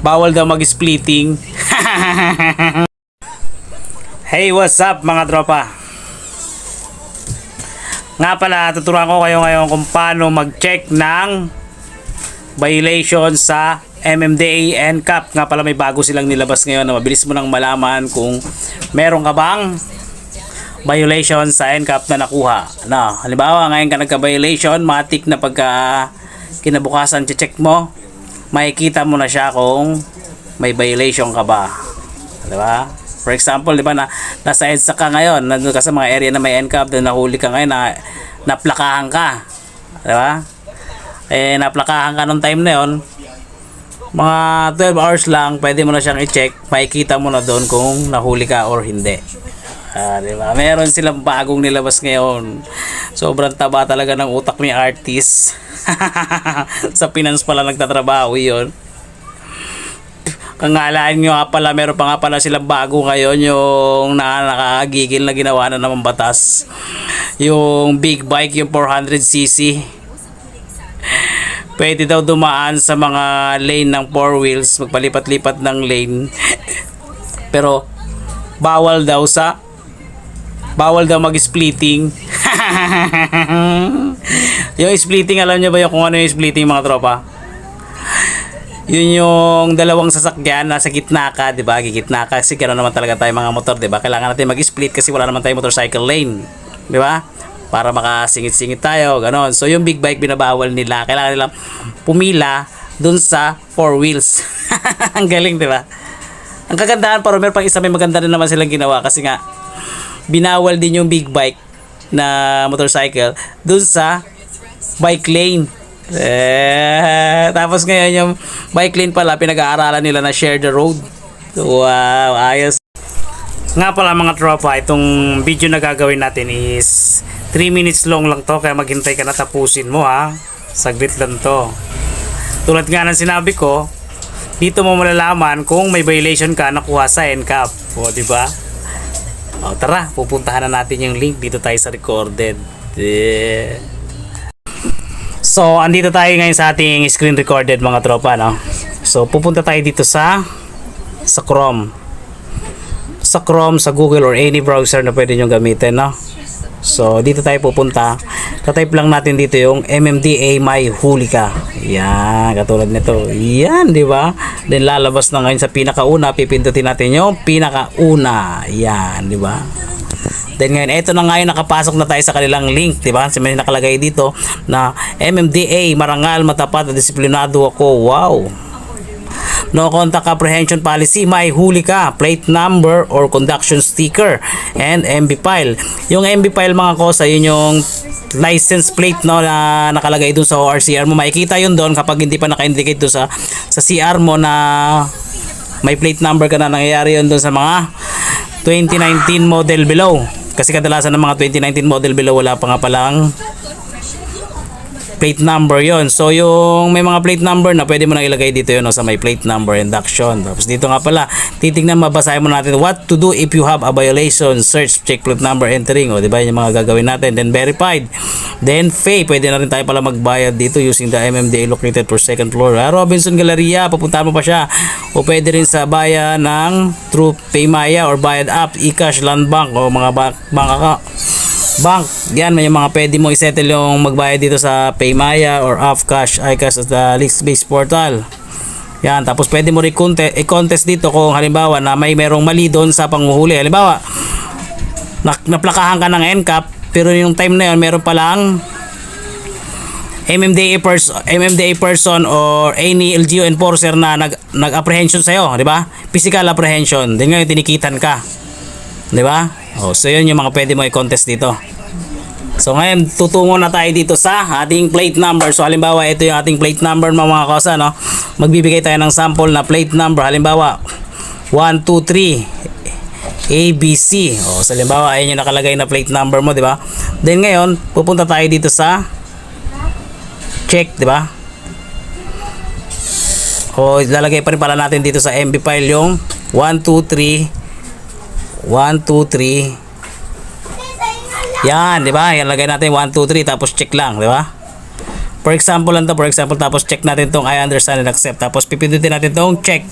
Bawal daw mag-splitting. hey, what's up mga tropa? Nga pala, tuturuan ko kayo ngayon kung paano mag-check ng violation sa MMDA NCAP. Nga pala may bago silang nilabas ngayon na mabilis mo nang malaman kung meron ka bang violation sa NCAP na nakuha. Na, halimbawa, ngayon ka nagka-violation, matik na pagka kinabukasan check mo, makikita mo na siya kung may violation ka ba. Di ba? For example, di ba, na, nasa EDSA ka ngayon, nandun ka sa mga area na may NCAP, then nahuli ka ngayon, na, naplakahan ka. Di ba? Eh, naplakahan ka nung time na yon mga 12 hours lang, pwede mo na siyang i-check, makikita mo na doon kung nahuli ka or hindi. Ah, di ba? Meron silang bagong nilabas ngayon. Sobrang taba talaga ng utak ni artist. Sa finance pala nagtatrabaho yun. Kangalaan nyo nga pala, meron pa nga pala silang bago ngayon yung na nakakagigil na ginawa na naman batas. Yung big bike, yung 400cc. Pwede daw dumaan sa mga lane ng four wheels, magpalipat-lipat ng lane. Pero bawal daw sa bawal daw mag-splitting. yung splitting, alam niyo ba yung kung ano yung splitting mga tropa? Yun yung dalawang sasakyan nasa gitna ka, 'di ba? Gigitna ka kasi gano'n naman talaga tayo mga motor, 'di ba? Kailangan natin mag-split kasi wala naman tayong motorcycle lane, 'di ba? Para makasingit-singit tayo, gano'n. So yung big bike binabawal nila. Kailangan nilang pumila dun sa four wheels. Ang galing, 'di ba? Ang kagandahan pero meron pang isa may maganda rin naman silang ginawa kasi nga binawal din yung big bike na motorcycle dun sa bike lane. Eh, tapos ngayon yung bike lane pala pinag-aaralan nila na share the road. Wow, ayos. Nga pala mga tropa, itong video na gagawin natin is 3 minutes long lang to kaya maghintay ka na tapusin mo ha. Saglit lang to. Tulad nga ng sinabi ko, dito mo malalaman kung may violation ka nakuha sa NCAP. O, di ba? O, tara, pupuntahan na natin yung link dito tayo sa recorded. So, andito tayo ngayon sa ating screen recorded mga tropa, no? So, pupunta tayo dito sa sa Chrome. Sa Chrome, sa Google or any browser na pwede nyo gamitin, no? So, dito tayo pupunta. Tatype lang natin dito yung MMDA My Huli Ka. Yan, katulad nito. Yan, di ba? Then lalabas na ngayon sa pinakauna, pipindutin natin yung pinakauna. Yan, di ba? Then ngayon, eto na ngayon nakapasok na tayo sa kanilang link, 'di ba? May nakalagay dito na MMDA, marangal, matapat at disiplinado ako. Wow. No contact apprehension policy, may huli ka, plate number or conduction sticker and MB file. Yung MB file mga kosa, yun yung license plate no na nakalagay dun sa ORCR mo. Makikita yun doon kapag hindi pa naka-indicate doon sa sa CR mo na may plate number ka na nangyayari yun doon sa mga 2019 model below. Kasi kadalasan ng mga 2019 model below wala pa nga palang plate number yon So yung may mga plate number na pwede mo na ilagay dito yun no, sa may plate number induction. Tapos dito nga pala, titingnan mabasahin mo natin what to do if you have a violation. Search check plate number entering. O di ba yung mga gagawin natin. Then verified. Then pay. Pwede na rin tayo pala magbayad dito using the MMDA located per second floor. Ah, Robinson Galleria, papuntahan mo pa siya. O pwede rin sa bayan ng True Paymaya or Bayad App, eCash, Land Bank o mga bank, bank account bank. Yan, may mga pwede mo isettle yung magbayad dito sa Paymaya or Offcash, iCash at uh, list-based portal. Yan, tapos pwede mo i-contest dito kung halimbawa na may merong mali doon sa panguhuli. Halimbawa, nak naplakahan ka ng NCAP, pero yung time na yun, meron palang MMDA person, MMDA person or any LGU enforcer na nag nag-apprehension sa iyo, di ba? Physical apprehension. Then ngayon tinikitan ka. Di ba? Oh, so yun yung mga pwede mo i-contest dito. So ngayon tutungo na tayo dito sa ating plate number. So halimbawa ito yung ating plate number mga mga kosa no. Magbibigay tayo ng sample na plate number. Halimbawa 1 2 3 ABC. Oh, so halimbawa ayun yung nakalagay na plate number mo, di ba? Then ngayon pupunta tayo dito sa check, di ba? O lalagay pa rin pala natin dito sa MB file yung 1 2 3 1 2 3 yan, di ba? Yan lagay natin 1 2 3 tapos check lang, di ba? For example lang to, for example, tapos check natin tong I understand and accept. Tapos pipindutin natin tong check.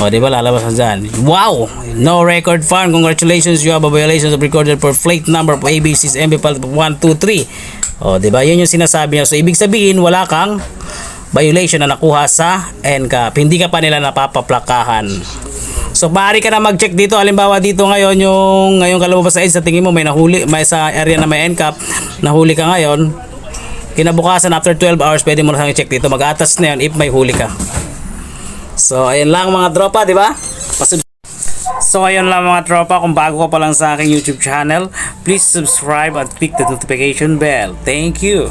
O, di ba? Lalabas na dyan. Wow! No record found. Congratulations, you have a violation of recorded for plate number of ABC's MB 123. O, di ba? Yun yung sinasabi niya. So, ibig sabihin, wala kang violation na nakuha sa NCAP. Hindi ka pa nila napapaplakahan. So, maaari ka na mag-check dito. Halimbawa dito ngayon, yung ngayong kalabas sa EDSA, tingin mo may nahuli, may sa area na may NCAP, nahuli ka ngayon, kinabukasan after 12 hours, pwede mo na i-check dito. Mag-atas na yun if may huli ka. So, ayun lang mga tropa, di ba? So, ayun lang mga tropa. Kung bago ka pa lang sa aking YouTube channel, please subscribe at click the notification bell. Thank you.